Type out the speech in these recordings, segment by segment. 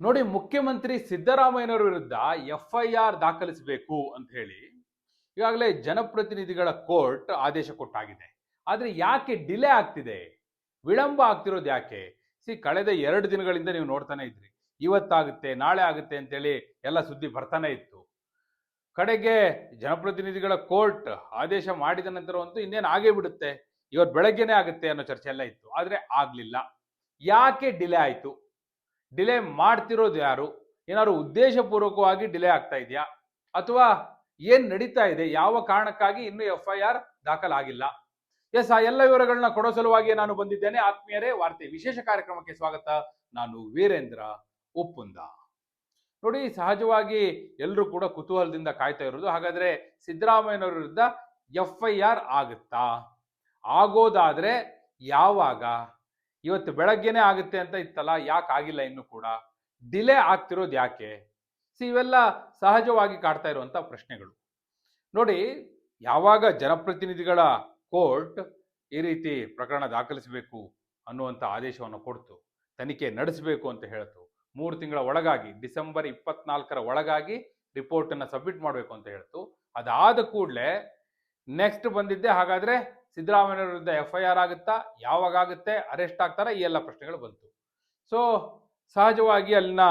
ನೋಡಿ, ಮುಖ್ಯಮಂತ್ರಿ ಸಿದ್ದರಾಮಯ್ಯನವರ ವಿರುದ್ಧ ಎಫ್ ಐ ಆರ್ ದಾಖಲಿಸಬೇಕು ಅಂತ ಹೇಳಿ ಈಗಾಗಲೇ ಜನಪ್ರತಿನಿಧಿಗಳ ಕೋರ್ಟ್ ಆದೇಶ ಕೊಟ್ಟಾಗಿದೆ. ಆದರೆ ಯಾಕೆ ಡಿಲೇ ಆಗ್ತಿದೆ? ವಿಳಂಬ ಆಗ್ತಿರೋದು ಯಾಕೆ? ಸಿ, ಕಳೆದ ಎರಡು ದಿನಗಳಿಂದ ನೀವು ನೋಡ್ತಾನೆ ಇದ್ರಿ. ಇವತ್ತಾಗುತ್ತೆ, ನಾಳೆ ಆಗುತ್ತೆ ಅಂತೇಳಿ ಎಲ್ಲ ಸುದ್ದಿ ಬರ್ತಾನೆ ಇತ್ತು. ಕಡೆಗೆ ಜನಪ್ರತಿನಿಧಿಗಳ ಕೋರ್ಟ್ ಆದೇಶ ಮಾಡಿದ ನಂತರ ಅಂತೂ ಇನ್ನೇನು ಆಗೇ ಬಿಡುತ್ತೆ? ಇವತ್ತು ಬೆಳಗ್ಗೆನೇ ಆಗುತ್ತೆ ಅನ್ನೋ ಚರ್ಚೆ ಎಲ್ಲ ಇತ್ತು. ಆದರೆ ಆಗಲಿಲ್ಲ. ಯಾಕೆ ಡಿಲೇ ಆಯಿತು? ಡಿಲೇ ಮಾಡ್ತಿರೋದು ಯಾರು? ಏನಾದ್ರು ಉದ್ದೇಶಪೂರ್ವಕವಾಗಿ ಡಿಲೇ ಆಗ್ತಾ ಇದೆಯಾ? ಅಥವಾ ಏನ್ ನಡೀತಾ ಇದೆ? ಯಾವ ಕಾರಣಕ್ಕಾಗಿ ಇನ್ನೂ ಎಫ್ ಐ ಆರ್ ದಾಖಲಾಗಿಲ್ಲ? ಎಸ್, ಆ ಎಲ್ಲ ವಿವರಗಳನ್ನ ಕೊಡೋ ಸಲುವಾಗಿ ನಾನು ಬಂದಿದ್ದೇನೆ. ಆತ್ಮೀಯರೇ, ವಾರ್ತೆ ವಿಶೇಷ ಕಾರ್ಯಕ್ರಮಕ್ಕೆ ಸ್ವಾಗತ. ನಾನು ವೀರೇಂದ್ರ ಉಪ್ಪುಂದ. ನೋಡಿ, ಸಹಜವಾಗಿ ಎಲ್ಲರೂ ಕೂಡ ಕುತೂಹಲದಿಂದ ಕಾಯ್ತಾ ಇರೋದು. ಹಾಗಾದ್ರೆ ಸಿದ್ದರಾಮಯ್ಯನವರ ವಿರುದ್ಧ ಎಫ್ ಐ ಆರ್ ಆಗುತ್ತಾ? ಆಗೋದಾದ್ರೆ ಯಾವಾಗ? ಇವತ್ತು ಬೆಳಗ್ಗೆನೆ ಆಗುತ್ತೆ ಅಂತ ಇತ್ತಲ್ಲ, ಯಾಕೆ ಆಗಿಲ್ಲ ಇನ್ನು ಕೂಡ? ಡಿಲೇ ಆಗ್ತಿರೋದು ಯಾಕೆ? ಸಿ, ಇವೆಲ್ಲ ಸಹಜವಾಗಿ ಕಾಡ್ತಾ ಇರುವಂತ ಪ್ರಶ್ನೆಗಳು. ನೋಡಿ, ಯಾವಾಗ ಜನಪ್ರತಿನಿಧಿಗಳ ಕೋರ್ಟ್ ಈ ರೀತಿ ಪ್ರಕರಣ ದಾಖಲಿಸಬೇಕು ಅನ್ನುವಂಥ ಆದೇಶವನ್ನು ಕೊಡ್ತು, ತನಿಖೆ ನಡೆಸಬೇಕು ಅಂತ ಹೇಳ್ತು, ಮೂರು ತಿಂಗಳ ಒಳಗಾಗಿ, ಡಿಸೆಂಬರ್ ಇಪ್ಪತ್ನಾಲ್ಕರ ಒಳಗಾಗಿ ರಿಪೋರ್ಟನ್ನು ಸಬ್ಮಿಟ್ ಮಾಡಬೇಕು ಅಂತ ಹೇಳ್ತು, ಅದಾದ ಕೂಡಲೇ ನೆಕ್ಸ್ಟ್ ಬಂದಿದ್ದೆ ಹಾಗಾದ್ರೆ ಸಿದ್ದರಾಮಯ್ಯ ವಿರುದ್ಧ ಎಫ್ ಐ ಆರ್ ಆಗುತ್ತಾ? ಯಾವಾಗ ಆಗುತ್ತೆ? ಅರೆಸ್ಟ್ ಆಗ್ತಾರಾ? ಈ ಎಲ್ಲ ಪ್ರಶ್ನೆಗಳು ಬಂತು. ಸೊ ಸಹಜವಾಗಿ ಅಲ್ಲಿನ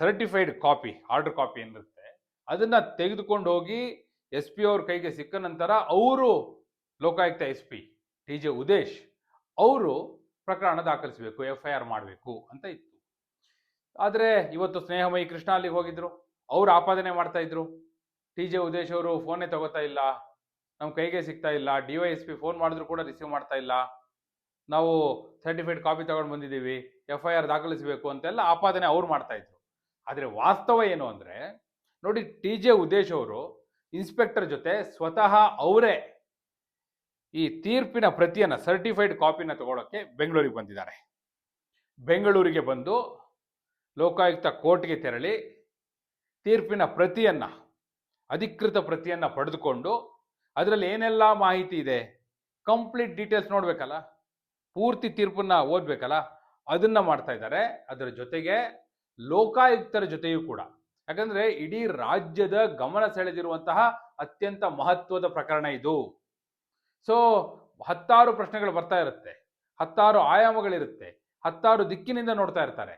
ಸರ್ಟಿಫೈಡ್ ಕಾಪಿ ಆರ್ಡರ್ ಕಾಪಿ ಏನಿರುತ್ತೆ, ಅದನ್ನ ತೆಗೆದುಕೊಂಡು ಹೋಗಿ ಎಸ್ ಪಿ ಅವ್ರ ಕೈಗೆ ಸಿಕ್ಕ ನಂತರ ಅವರು Lokayukta S P T J Udesh ಅವರು ಪ್ರಕರಣ ದಾಖಲಿಸಬೇಕು ಎಫ್ ಐ ಆರ್ ಮಾಡಬೇಕು ಅಂತ ಇತ್ತು. ಆದರೆ ಇವತ್ತು ಸ್ನೇಹಮಯಿ ಕೃಷ್ಣ ಅಲ್ಲಿಗೆ ಹೋಗಿದ್ರು. ಅವ್ರು ಆಪಾದನೆ ಮಾಡ್ತಾ ಇದ್ರು. ಟಿ ಜೆ ಉದೇಶ್ ಅವರು ಫೋನೇ ತಗೋತಾ ಇಲ್ಲ. ನಮ್ಮ ಕೈಗೆ ಸಿಗ್ತಾ ಇಲ್ಲ D Y S P phone ಮಾಡಿದ್ರು ಕೂಡ ರಿಸೀವ್ ಮಾಡ್ತಾ ಇಲ್ಲ. ನಾವು ಸರ್ಟಿಫೈಡ್ ಕಾಪಿ ತಗೊಂಡು ಬಂದಿದ್ದೀವಿ ಎಫ್ ಐ ಆರ್ ದಾಖಲಿಸಬೇಕು ಅಂತೆಲ್ಲ ಆಪಾದನೆ ಅವ್ರು ಮಾಡ್ತಾ ಇದ್ರು. ಆದರೆ ವಾಸ್ತವ ಏನು ಅಂದರೆ, ನೋಡಿ ಟಿ ಜೆ ಉದೇಶ್ ಅವರು ಇನ್ಸ್ಪೆಕ್ಟರ್ ಜೊತೆ ಸ್ವತಃ ಅವರೇ ಈ ತೀರ್ಪಿನ ಪ್ರತಿಯನ್ನು ಸರ್ಟಿಫೈಡ್ ಕಾಪಿನ ತಗೊಳ್ಳೋಕ್ಕೆ ಬೆಂಗಳೂರಿಗೆ ಬಂದಿದ್ದಾರೆ. ಬೆಂಗಳೂರಿಗೆ ಬಂದು ಲೋಕಾಯುಕ್ತ ಕೋರ್ಟ್ಗೆ ತೆರಳಿ ತೀರ್ಪಿನ ಪ್ರತಿಯನ್ನು, ಅಧಿಕೃತ ಪ್ರತಿಯನ್ನು ಪಡೆದುಕೊಂಡು ಅದರಲ್ಲಿ ಏನೆಲ್ಲ ಮಾಹಿತಿ ಇದೆ? ಕಂಪ್ಲೀಟ್ ಡೀಟೇಲ್ಸ್ ನೋಡ್ಬೇಕಲ್ಲ? ಪೂರ್ತಿ ತೀರ್ಪನ್ನ ಓದ್ಬೇಕಲ್ಲ? ಅದನ್ನ ಮಾಡ್ತಾ ಇದ್ದಾರೆ. ಅದರ ಜೊತೆಗೆ ಲೋಕಾಯುಕ್ತರ ಜೊತೆಯೂ ಕೂಡ. ಯಾಕಂದ್ರೆ ಇಡೀ ರಾಜ್ಯದ ಗಮನ ಸೆಳೆದಿರುವಂತಹ ಅತ್ಯಂತ ಮಹತ್ವದ ಪ್ರಕರಣ ಇದು. ಸೊ ಹತ್ತಾರು ಪ್ರಶ್ನೆಗಳು ಬರ್ತಾ ಇರುತ್ತೆ. ಹತ್ತಾರು ಆಯಾಮಗಳಿರುತ್ತೆ. ಹತ್ತಾರು ದಿಕ್ಕಿನಿಂದ ನೋಡ್ತಾ ಇರ್ತಾರೆ.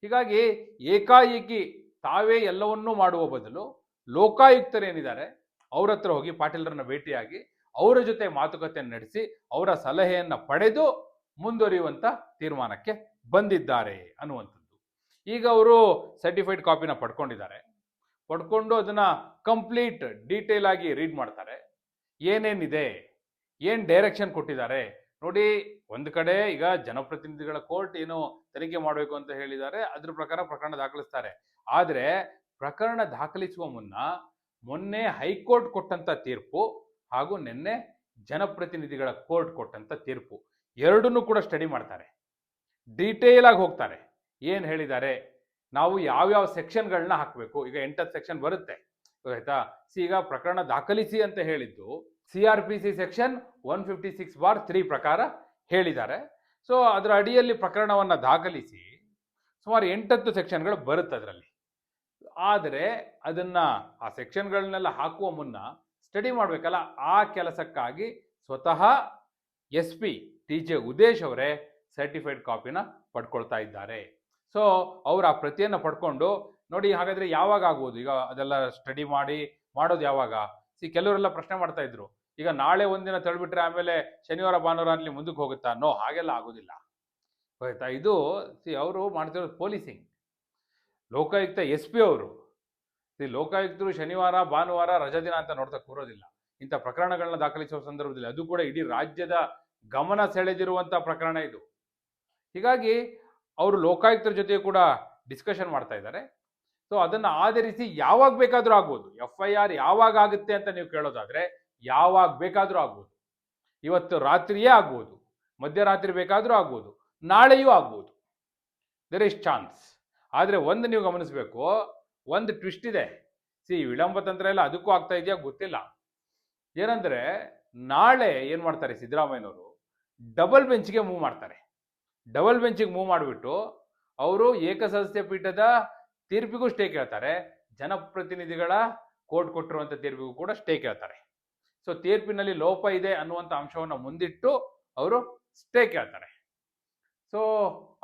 ಹೀಗಾಗಿ ಏಕಾಏಕಿ ತಾವೇ ಎಲ್ಲವನ್ನೂ ಮಾಡುವ ಬದಲು ಲೋಕಾಯುಕ್ತರೇನಿದ್ದಾರೆ? ಅವ್ರ ಹತ್ರ ಹೋಗಿ ಪಾಟೀಲರನ್ನ ಭೇಟಿಯಾಗಿ ಅವರ ಜೊತೆ ಮಾತುಕತೆ ನಡೆಸಿ ಅವರ ಸಲಹೆಯನ್ನ ಪಡೆದು ಮುಂದುವರಿಯುವಂಥ ತೀರ್ಮಾನಕ್ಕೆ ಬಂದಿದ್ದಾರೆ ಅನ್ನುವಂಥದ್ದು. ಈಗ ಅವರು ಸರ್ಟಿಫೈಡ್ ಕಾಪಿನ ಪಡ್ಕೊಂಡಿದ್ದಾರೆ. ಪಡ್ಕೊಂಡು ಅದನ್ನ ಕಂಪ್ಲೀಟ್ ಡೀಟೇಲ್ ಆಗಿ ರೀಡ್ ಮಾಡ್ತಾರೆ. ಏನೇನಿದೆ? ಏನು ಡೈರೆಕ್ಷನ್ ಕೊಟ್ಟಿದ್ದಾರೆ? ನೋಡಿ, ಒಂದು ಕಡೆ ಈಗ ಜನಪ್ರತಿನಿಧಿಗಳ ಕೋರ್ಟ್ ಏನು ತನಿಖೆ ಮಾಡಬೇಕು ಅಂತ ಹೇಳಿದ್ದಾರೆ, ಅದ್ರ ಪ್ರಕಾರ ಪ್ರಕರಣ ದಾಖಲಿಸ್ತಾರೆ. ಆದರೆ ಪ್ರಕರಣ ದಾಖಲಿಸುವ ಮುನ್ನ ಮೊನ್ನೆ ಹೈಕೋರ್ಟ್ ಕೊಟ್ಟಂತ ತೀರ್ಪು ಹಾಗೂ ನಿನ್ನೆ ಜನಪ್ರತಿನಿಧಿಗಳ ಕೋರ್ಟ್ ಕೊಟ್ಟಂತ ತೀರ್ಪು. ಎರಡನ್ನೂ ಕೂಡ ಸ್ಟಡಿ ಮಾಡ್ತಾರೆ. ಡೀಟೇಲ್ ಆಗಿ ಹೋಗ್ತಾರೆ. ಏನು ಹೇಳಿದ್ದಾರೆ? ನಾವು ಯಾವ್ಯಾವ ಸೆಕ್ಷನ್ಗಳನ್ನ ಹಾಕಬೇಕು? ಈಗ ಎಂಟತ್ತು ಸೆಕ್ಷನ್ ಬರುತ್ತೆ. ಆಯ್ತಾ? ಸಿ ಈಗ ಪ್ರಕರಣ ದಾಖಲಿಸಿ ಅಂತ ಹೇಳಿದ್ದು C R P C section one fifty six bar three ಪ್ರಕಾರ ಹೇಳಿದ್ದಾರೆ. ಸೊ, ಅದರ ಅಡಿಯಲ್ಲಿ ಪ್ರಕರಣವನ್ನು ದಾಖಲಿಸಿ ಸುಮಾರು ಎಂಟತ್ತು ಸೆಕ್ಷನ್ಗಳು ಬರುತ್ತೆ ಅದರಲ್ಲಿ ಆದರೆ ಅದನ್ನ ಆ ಸೆಕ್ಷನ್ಗಳನ್ನೆಲ್ಲ ಹಾಕುವ ಮುನ್ನ ಸ್ಟಡಿ ಮಾಡಬೇಕಲ್ಲ, ಆ ಕೆಲಸಕ್ಕಾಗಿ ಸ್ವತಃ S P T J Udesh ಅವರೇ ಸರ್ಟಿಫೈಡ್ ಕಾಪಿನ ಪಡ್ಕೊಳ್ತಾ ಇದ್ದಾರೆ. ಸೊ ಅವರು ಆ ಪ್ರತಿಯನ್ನು ಪಡ್ಕೊಂಡು ನೋಡಿ ಹಾಗಾದ್ರೆ ಯಾವಾಗ ಆಗ್ಬೋದು ಈಗ ಅದೆಲ್ಲ ಸ್ಟಡಿ ಮಾಡಿ, ಮಾಡೋದು ಯಾವಾಗ? ಸಿ, ಕೆಲವರೆಲ್ಲ ಪ್ರಶ್ನೆ ಮಾಡ್ತಾ ಇದ್ರು. ಈಗ ನಾಳೆ ಒಂದಿನ ತಳ್ಬಿಟ್ರೆ ಆಮೇಲೆ ಶನಿವಾರ, ಭಾನುವಾರ ಅಲ್ಲಿ ಮುಂದಕ್ಕೆ ಹೋಗುತ್ತಾ? ನೋ, ಹಾಗೆಲ್ಲ ಆಗೋದಿಲ್ಲ. ಆಯ್ತಾ ಇದು ಸಿ, ಅವರು ಮಾಡ್ತಿರೋದು ಪೊಲೀಸಿಂಗ್ ಲೋಕಾಯುಕ್ತ ಎಸ್ ಪಿ ಅವರು. ಲೋಕಾಯುಕ್ತರು ಶನಿವಾರ, ಭಾನುವಾರ ರಜಾ ದಿನ ಅಂತ ನೋಡ್ತಾ ಕೂರೋದಿಲ್ಲ. ಇಂಥ ಪ್ರಕರಣಗಳನ್ನ ದಾಖಲಿಸುವ ಸಂದರ್ಭದಲ್ಲಿ ಅದು ಕೂಡ ಇಡೀ ರಾಜ್ಯದ ಗಮನ ಸೆಳೆದಿರುವಂಥ ಪ್ರಕರಣ ಇದು. ಹೀಗಾಗಿ ಅವರು ಲೋಕಾಯುಕ್ತರ ಜೊತೆ ಕೂಡ ಡಿಸ್ಕಷನ್ ಮಾಡ್ತಾ ಇದ್ದಾರೆ. ಸೊ ಅದನ್ನು ಆಧರಿಸಿ ಯಾವಾಗ ಬೇಕಾದರೂ ಆಗ್ಬೋದು. ಎಫ್ ಐ ಆರ್ ಯಾವಾಗ ಆಗುತ್ತೆ ಅಂತ ನೀವು ಕೇಳೋದಾದ್ರೆ ಯಾವಾಗ ಬೇಕಾದರೂ ಆಗ್ಬೋದು. ಇವತ್ತು ರಾತ್ರಿಯೇ ಆಗ್ಬೋದು. ಮಧ್ಯರಾತ್ರಿ ಬೇಕಾದರೂ ಆಗ್ಬೋದು. ನಾಳೆಯೂ ಆಗ್ಬೋದು. ದೇರ್ ಇಸ್ ಚಾನ್ಸ್ ಆದರೆ ಒಂದು ನೀವು ಗಮನಿಸಬೇಕು, ಒಂದು ಟ್ವಿಸ್ಟ್ ಇದೆ. ಸಿ ವಿಳಂಬ ತಂತ್ರ ಎಲ್ಲ ಅದಕ್ಕೂ ಆಗ್ತಾ ಇದೆಯಾ ಗೊತ್ತಿಲ್ಲ. ಏನಂದರೆ, ನಾಳೆ ಏನು ಮಾಡ್ತಾರೆ ಸಿದ್ದರಾಮಯ್ಯನವರು ಡಬಲ್ ಬೆಂಚ್ಗೆ ಮೂವ್ ಮಾಡ್ತಾರೆ. ಡಬಲ್ ಬೆಂಚಿಗೆ ಮೂವ್ ಮಾಡಿಬಿಟ್ಟು, ಅವರು ಏಕಸದಸ್ಯ ಪೀಠದ ತೀರ್ಪಿಗೂ ಸ್ಟೇ ಕೇಳ್ತಾರೆ. ಜನಪ್ರತಿನಿಧಿಗಳ ಕೋರ್ಟ್ ಕೊಟ್ಟಿರುವಂಥ ತೀರ್ಪಿಗೂ ಕೂಡ ಸ್ಟೇ ಕೇಳ್ತಾರೆ. ಸೊ ತೀರ್ಪಿನಲ್ಲಿ ಲೋಪ ಇದೆ ಅನ್ನುವಂಥ ಅಂಶವನ್ನು ಮುಂದಿಟ್ಟು ಅವರು ಸ್ಟೇ ಕೇಳ್ತಾರೆ. ಸೊ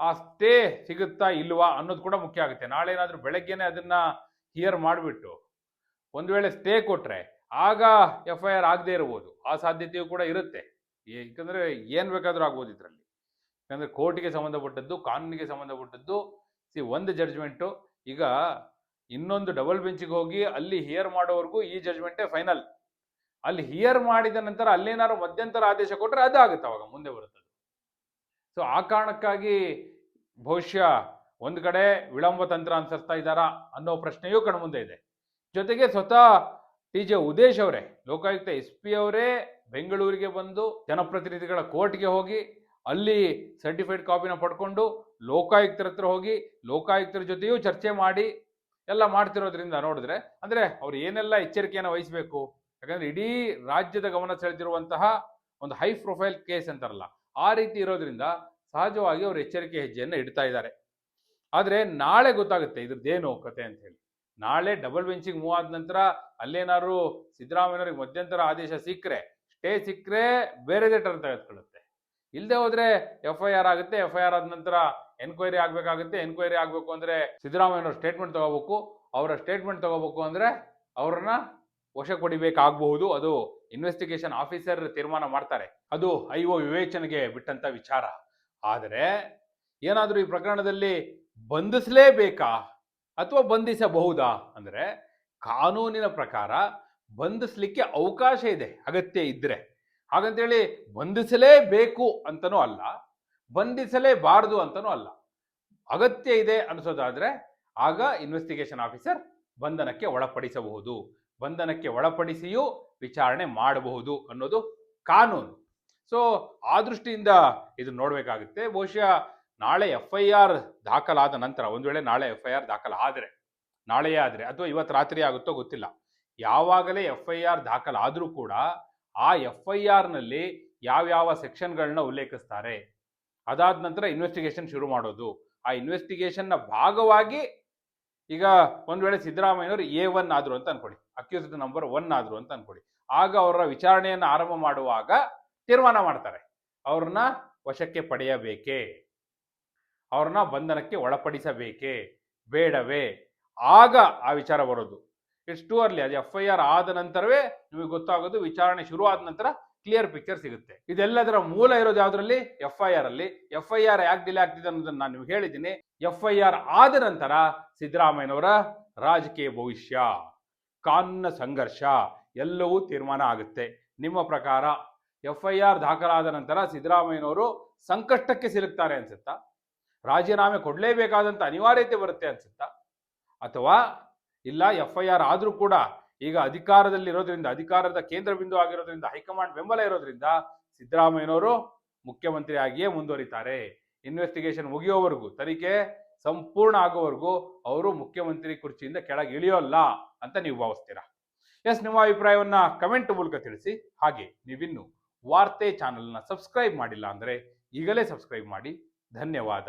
ಆ ಸ್ಟೇ ಸಿಗುತ್ತಾ ಇಲ್ವಾ ಅನ್ನೋದು ಕೂಡ ಮುಖ್ಯ ಆಗುತ್ತೆ. ನಾಳೆ ಏನಾದರೂ ಬೆಳಗ್ಗೆನೆ ಅದನ್ನ ಹಿಯರ್ ಮಾಡಿಬಿಟ್ಟು ಒಂದು ವೇಳೆ ಸ್ಟೇ ಕೊಟ್ಟರೆ ಆಗ ಎಫ್ ಐ ಆರ್ ಆಗದೆ ಇರಬಹುದು ಆ ಸಾಧ್ಯತೆಯೂ ಕೂಡ ಇರುತ್ತೆ. ಯಾಕಂದ್ರೆ ಏನು ಬೇಕಾದರೂ ಆಗ್ಬೋದು ಇದರಲ್ಲಿ. ಯಾಕಂದ್ರೆ ಕೋರ್ಟಿಗೆ ಸಂಬಂಧಪಟ್ಟದ್ದು, ಕಾನೂನಿಗೆ ಸಂಬಂಧಪಟ್ಟದ್ದು ಸಿ ಒಂದು ಜಡ್ಜ್ಮೆಂಟು ಈಗ ಇನ್ನೊಂದು ಡಬಲ್ ಬೆಂಚಿಗೆ ಹೋಗಿ ಅಲ್ಲಿ ಹಿಯರ್ ಮಾಡೋವರೆಗೂ ಈ ಜಡ್ಜ್ಮೆಂಟೇ ಫೈನಲ್ ಅಲ್ಲಿ ಹಿಯರ್ ಮಾಡಿದ ನಂತರ ಅಲ್ಲೇನಾದ್ರು ಮಧ್ಯಂತರ ಆದೇಶ ಕೊಟ್ಟರೆ ಅದು ಆಗುತ್ತೆ ಅವಾಗ ಮುಂದೆ ಬರುತ್ತದೆ ಸೊ ಆ ಕಾರಣಕ್ಕಾಗಿ ಬಹುಶಃ ಒಂದು ಕಡೆ ವಿಳಂಬ ತಂತ್ರ ಅನುಸರಿಸ್ತಾ ಇದ್ದಾರಾ ಅನ್ನೋ ಪ್ರಶ್ನೆಯೂ ಕಣ್ಮುಂದೆ ಇದೆ. ಜೊತೆಗೆ ಸ್ವತಃ ಟಿ ಜೆ ಉದೇಶ್ ಅವರೇ, ಲೋಕಾಯುಕ್ತ ಎಸ್ ಪಿ ಅವರೇ ಬೆಂಗಳೂರಿಗೆ ಬಂದು ಜನಪ್ರತಿನಿಧಿಗಳ ಕೋರ್ಟ್ಗೆ ಹೋಗಿ, ಅಲ್ಲಿ ಸರ್ಟಿಫೈಡ್ ಕಾಪಿನ ಪಡ್ಕೊಂಡು ಲೋಕಾಯುಕ್ತರ ಹತ್ರ ಹೋಗಿ, ಲೋಕಾಯುಕ್ತರ ಜೊತೆಯೂ ಚರ್ಚೆ ಮಾಡಿ, ಎಲ್ಲ ಮಾಡ್ತಿರೋದ್ರಿಂದ ನೋಡಿದ್ರೆ, ಅಂದ್ರೆ ಅವ್ರು ಏನೆಲ್ಲ ಎಚ್ಚರಿಕೆಯನ್ನು ವಹಿಸಬೇಕು? ಯಾಕಂದ್ರೆ ಇಡೀ ರಾಜ್ಯದ ಗಮನ ಸೆಳೆದಿರುವಂತಹ ಒಂದು ಹೈ ಪ್ರೊಫೈಲ್ ಕೇಸ್ ಅಂತಾರಲ್ಲ ಆ ರೀತಿ ಇರೋದ್ರಿಂದ ಸಹಜವಾಗಿ ಅವರು ಎಚ್ಚರಿಕೆ ಹೆಜ್ಜೆಯನ್ನು ಇಡ್ತಾ ಇದ್ದಾರೆ. ಆದರೆ ನಾಳೆ ಗೊತ್ತಾಗುತ್ತೆ ಇದ್ರದ್ದೇನು ಕತೆ ಅಂತ ಹೇಳಿ. ನಾಳೆ ಡಬಲ್ ಬೆಂಚಿಗೆ ಮೂವ್ ಆದ ನಂತರ ಅಲ್ಲೇನಾದ್ರು ಸಿದ್ದರಾಮಯ್ಯವ್ರಿಗೆ ಮಧ್ಯಂತರ ಆದೇಶ ಸಿಕ್ಕರೆ, ಸ್ಟೇ ಸಿಕ್ಕರೆ ಬೇರೆ ಟರ್ನ್ ತೆಗೆದುಕೊಳ್ಳುತ್ತೆ ಇಲ್ಲದೆ ಹೋದ್ರೆ ಎಫ್ ಐ ಆರ್ ಆಗುತ್ತೆ ಎಫ್ ಐ ಆರ್ ಆದ ನಂತರ ಎನ್ಕ್ವೈರಿ ಆಗಬೇಕಾಗುತ್ತೆ, ಎನ್ಕ್ವೈರಿ ಆಗಬೇಕು ಅಂದ್ರೆ ಸಿದ್ದರಾಮಯ್ಯನವ್ರ ಸ್ಟೇಟ್ಮೆಂಟ್ ತಗೋಬೇಕು, ಅವರ ಸ್ಟೇಟ್ಮೆಂಟ್ ತಗೋಬೇಕು ಅಂದ್ರೆ ಅವ್ರನ್ನ ವಶಕ್ಕೆ ಪಡಿಬೇಕಾಗಬಹುದು. ಅದು ಇನ್ವೆಸ್ಟಿಗೇಷನ್ ಆಫೀಸರ್ ತೀರ್ಮಾನ ಮಾಡ್ತಾರೆ. ಅದು ಐ ಒ ವಿವೇಚನೆಗೆ ಬಿಟ್ಟಂತ ವಿಚಾರ. ಆದರೆ ಏನಾದರೂ ಈ ಪ್ರಕರಣದಲ್ಲಿ ಬಂಧಿಸಲೇಬೇಕಾ? ಅಥವಾ ಬಂಧಿಸಬಹುದಾ? ಅಂದ್ರೆ ಕಾನೂನಿನ ಪ್ರಕಾರ ಬಂಧಿಸ್ಲಿಕ್ಕೆ ಅವಕಾಶ ಇದೆ, ಅಗತ್ಯ ಇದ್ರೆ. ಹಾಗಂತೇಳಿ ಬಂಧಿಸಲೇಬೇಕು ಅಂತನೂ ಅಲ್ಲ, ಬಂಧಿಸಲೇಬಾರದು ಅಂತನೂ ಅಲ್ಲ. ಅಗತ್ಯ ಇದೆ ಅನಿಸೋದಾದರೆ ಆಗ ಇನ್ವೆಸ್ಟಿಗೇಷನ್ ಆಫೀಸರ್ ಬಂಧನಕ್ಕೆ ಒಳಪಡಿಸಬಹುದು. ಬಂಧನಕ್ಕೆ ಒಳಪಡಿಸಿಯೂ ವಿಚಾರಣೆ ಮಾಡಬಹುದು ಅನ್ನೋದು ಕಾನೂನು. ಸೊ ಆ ದೃಷ್ಟಿಯಿಂದ ಇದು ನೋಡಬೇಕಾಗುತ್ತೆ. ಬಹುಶಃ ನಾಳೆ ಎಫ್ ಐ ಆರ್ ದಾಖಲಾದ ನಂತರ, ಒಂದು ವೇಳೆ ನಾಳೆ ಎಫ್ ಐ ಆರ್ ದಾಖಲಾದರೆ, ನಾಳೆಯೇ ಆದರೆ, ಅಥವಾ ಇವತ್ತು ರಾತ್ರಿ ಆಗುತ್ತೋ ಗೊತ್ತಿಲ್ಲ, ಯಾವಾಗಲೇ ಎಫ್ ಐ ಆರ್ ದಾಖಲಾದರೂ ಕೂಡ ಆ ಎಫ್ ಐ ಆರ್ನಲ್ಲಿ ಯಾವ್ಯಾವ ಸೆಕ್ಷನ್ಗಳನ್ನ ಉಲ್ಲೇಖಿಸ್ತಾರೆ, ಅದಾದ ನಂತರ ಇನ್ವೆಸ್ಟಿಗೇಷನ್ ಶುರು ಮಾಡೋದು, ಆ ಇನ್ವೆಸ್ಟಿಗೇಷನ್ನ ಭಾಗವಾಗಿ ಈಗ ಒಂದು ವೇಳೆ ಸಿದ್ದರಾಮಯ್ಯನವರು ಎ ಒನ್ ಆದ್ರು ಅಂತ ಅನ್ಕೊಳ್ಳಿ. ಅಕ್ಯೂಸ್ಡ್ ನಂಬರ್ ಒನ್ ಆದ್ರು ಅಂತ ಅನ್ಕೊಳ್ಳಿ. ಆಗ ಅವರ ವಿಚಾರಣೆಯನ್ನು ಆರಂಭ ಮಾಡುವಾಗ ತೀರ್ಮಾನ ಮಾಡ್ತಾರೆ. ಅವ್ರನ್ನ ವಶಕ್ಕೆ ಪಡೆಯಬೇಕೇ? ಅವ್ರನ್ನ ಬಂಧನಕ್ಕೆ ಒಳಪಡಿಸಬೇಕೇ? ಬೇಡವೇ? ಆಗ ಆ ವಿಚಾರ ಬರೋದು. ಇಟ್ಸ್ ಟು ಅರ್ಲಿ ಅದು ಎಫ್ ಐ ಆರ್ ಆದ ನಂತರವೇ ನಿಮಗೆ ಗೊತ್ತಾಗೋದು. ವಿಚಾರಣೆ ಶುರು ಆದ ನಂತರ ಕ್ಲಿಯರ್ ಪಿಕ್ಚರ್ ಸಿಗುತ್ತೆ. ಇದೆಲ್ಲದರ ಮೂಲ ಇರೋದು ಯಾವ್ದ್ರಲ್ಲಿ? ಎಫ್ ಐ ಆರ್ ಅಲ್ಲಿ. ಎಫ್ ಐ ಆರ್ ಯಾಕೆ ಡಿಲೇ ಆಗ್ತಿದೆ ಅನ್ನೋದನ್ನ ನಾನು ನಿಮ್ಗೆ ಹೇಳಿದ್ದೀನಿ. ಎಫ್ ಐ ಆರ್ ಆದ ನಂತರ ಸಿದ್ದರಾಮಯ್ಯನವರ ರಾಜಕೀಯ ಭವಿಷ್ಯ, ಕಾನೂನ ಸಂಘರ್ಷ ಎಲ್ಲವೂ ತೀರ್ಮಾನ ಆಗುತ್ತೆ. ನಿಮ್ಮ ಪ್ರಕಾರ ಎಫ್ ಐ ಆರ್ ದಾಖಲಾದ ನಂತರ ಸಿದ್ದರಾಮಯ್ಯನವರು ಸಂಕಷ್ಟಕ್ಕೆ ಸಿಲುಕ್ತಾರೆ ಅನ್ಸುತ್ತಾ? ರಾಜೀನಾಮೆ ಕೊಡಲೇಬೇಕಾದಂಥ ಅನಿವಾರ್ಯತೆ ಬರುತ್ತೆ ಅನ್ಸುತ್ತಾ? ಅಥವಾ ಇಲ್ಲ ಎಫ್ ಐ ಆರ್ ಆದರೂ ಕೂಡ ಈಗ ಅಧಿಕಾರದಲ್ಲಿ ಇರೋದ್ರಿಂದ, ಅಧಿಕಾರದ ಕೇಂದ್ರ ಬಿಂದು ಆಗಿರೋದ್ರಿಂದ, ಹೈಕಮಾಂಡ್ ಬೆಂಬಲ ಇರೋದ್ರಿಂದ ಸಿದ್ದರಾಮಯ್ಯನವರು ಮುಖ್ಯಮಂತ್ರಿ ಆಗಿಯೇ ಮುಂದುವರಿತಾರೆ. ಇನ್ವೆಸ್ಟಿಗೇಷನ್ ಮುಗಿಯೋವರೆಗೂ, ತನಿಖೆ ಸಂಪೂರ್ಣ ಆಗೋವರೆಗೂ ಅವರು ಮುಖ್ಯಮಂತ್ರಿ ಕುರ್ಚಿಯಿಂದ ಕೆಳಗೆ ಇಳಿಯೋಲ್ಲ ಅಂತ ನೀವು ಭಾವಿಸ್ತೀರಾ? ಎಸ್ ನಿಮ್ಮ ಅಭಿಪ್ರಾಯವನ್ನ ಕಮೆಂಟ್ ಮೂಲಕ ತಿಳಿಸಿ. ಹಾಗೆ, ನೀವಿನ್ನು ವಾರ್ತೆ ಚಾನೆಲ್ನ ಸಬ್ಸ್ಕ್ರೈಬ್ ಮಾಡಿಲ್ಲ ಅಂದರೆ ಈಗಲೇ ಸಬ್ಸ್ಕ್ರೈಬ್ ಮಾಡಿ. ಧನ್ಯವಾದ.